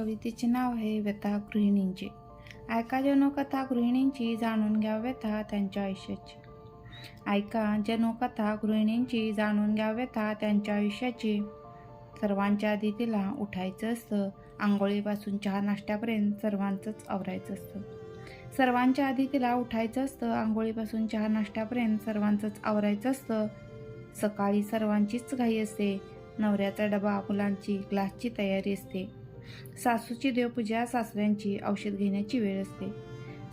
कवितेचे नाव आहे व्यथा गृहिणींची. ऐका जनोकथा गृहिणींची जाणून घ्या व्यथा त्यांच्या आयुष्याची. ऐका जनोकथा गृहिणींची जाणून घ्या व्यथा त्यांच्या आयुष्याची. सर्वांच्या आधी तिला उठायचं असतं. आंघोळीपासून चहा नाश्त्यापर्यंत सर्वांचंच आवरायचं असतं. सर्वांच्या आधी तिला उठायचं असतं. आंघोळीपासून चहा नाश्त्यापर्यंत सर्वांचंच आवरायचं असतं. सकाळी सर्वांचीच घाई असते. नवऱ्याचा डबा मुलांची ग्लासची तयारी असते. सासूची देवपूजा सासऱ्यांची औषध घेण्याची वेळ असते.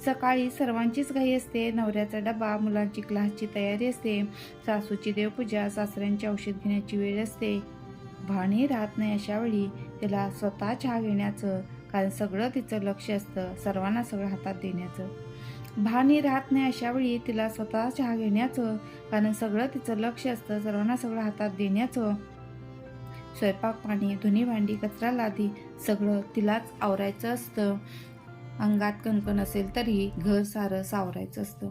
सकाळी सर्वांचीच घाई असते. नवऱ्याचा डबा मुलांची क्लासची तयारी असते. सासूची देवपूजा सासऱ्यांची औषध घेण्याची वेळ असते. भाणी राहत नाही अशा वेळी तिला स्वतः चहा घेण्याचं कारण सगळं तिचं लक्ष असतं सर्वांना सगळं हातात देण्याचं. भाणी राहत नाही अशा वेळी तिला स्वतः चहा घेण्याचं कारण सगळं तिचं लक्ष असतं सर्वांना सगळं हातात देण्याचं. स्वयंपाक पाणी धुणी भांडी कचरा लादी सगळं तिलाच आवरायचं असतं. अंगात कणकण असेल तरी घर सारं सावरायचं असतं.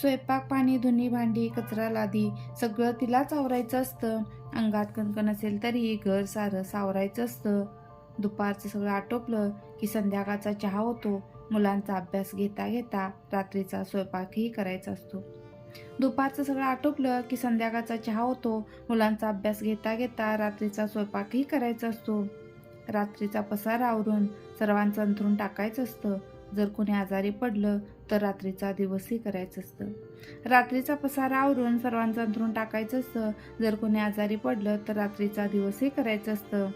स्वयंपाक पाणी धुणी भांडी कचरा लादी सगळं तिलाच आवरायचं असतं. अंगात कणकण असेल तरी घर सारं सावरायचं असतं. दुपारचं सगळं आटोपलं की संध्याकाळचा चहा होतो. मुलांचा अभ्यास घेता घेता रात्रीचा स्वयंपाकही करायचा असतो. दुपारचं सगळं आटोपलं की संध्याकाळचा चहा होतो. मुलांचा अभ्यास घेता घेता रात्रीचा स्वयंपाकही करायचा असतो. रात्रीचा पसारा आवरून सर्वांचं अंथरून टाकायचं असतं. जर कोणी आजारी पडलं तर रात्रीचा दिवसही करायचं असतं. रात्रीचा पसारा आवरून सर्वांचं अंथरून टाकायचं असतं. जर कोणी आजारी पडलं तर रात्रीचा दिवसही करायचं असतं.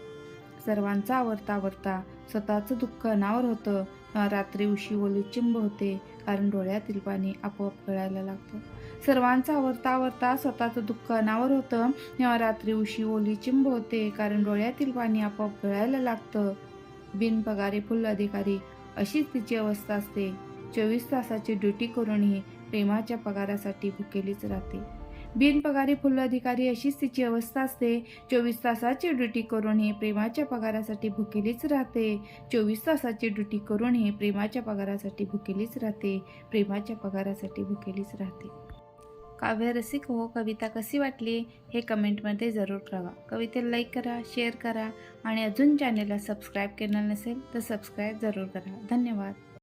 सर्वांचं आवरता आवरता स्वतःचं दुःख अनावर होतं. रात्री उशी ओली चिंब होते कारण डोळ्यातील पाणी आपोआप गळायला लागतं. सर्वांचा आवरता आवरता स्वतःचं दुःख अनावर होतं. रात्री उशी ओली चिंब होते कारण डोळ्यातील पाणी आपोआप गळायला लागतं. बिनपगारी फुल अधिकारी अशीच तिची अवस्था असते. चोवीस तासाची ड्युटी करूनही प्रेमाच्या पगारासाठी भुकेलीच राहते. बिनपगारी फुल अधिकारी अशीच तिची अवस्था असते. चोवीस तासाची ड्युटी करूनही प्रेमाच्या पगारासाठी भुकेलीच राहते. चोवीस तासाची ड्युटी करूनही प्रेमाच्या पगारासाठी भुकेलीच राहते. प्रेमाच्या पगारासाठी भुकेलीच राहते. काव्य रसिक हो कविता कशी वाटली हे कमेंटमध्ये जरूर कळवा. कवितेला लाईक करा शेअर करा आणि अजून चॅनेलला सबस्क्राईब केलं नसेल तर सबस्क्राईब जरूर करा. धन्यवाद.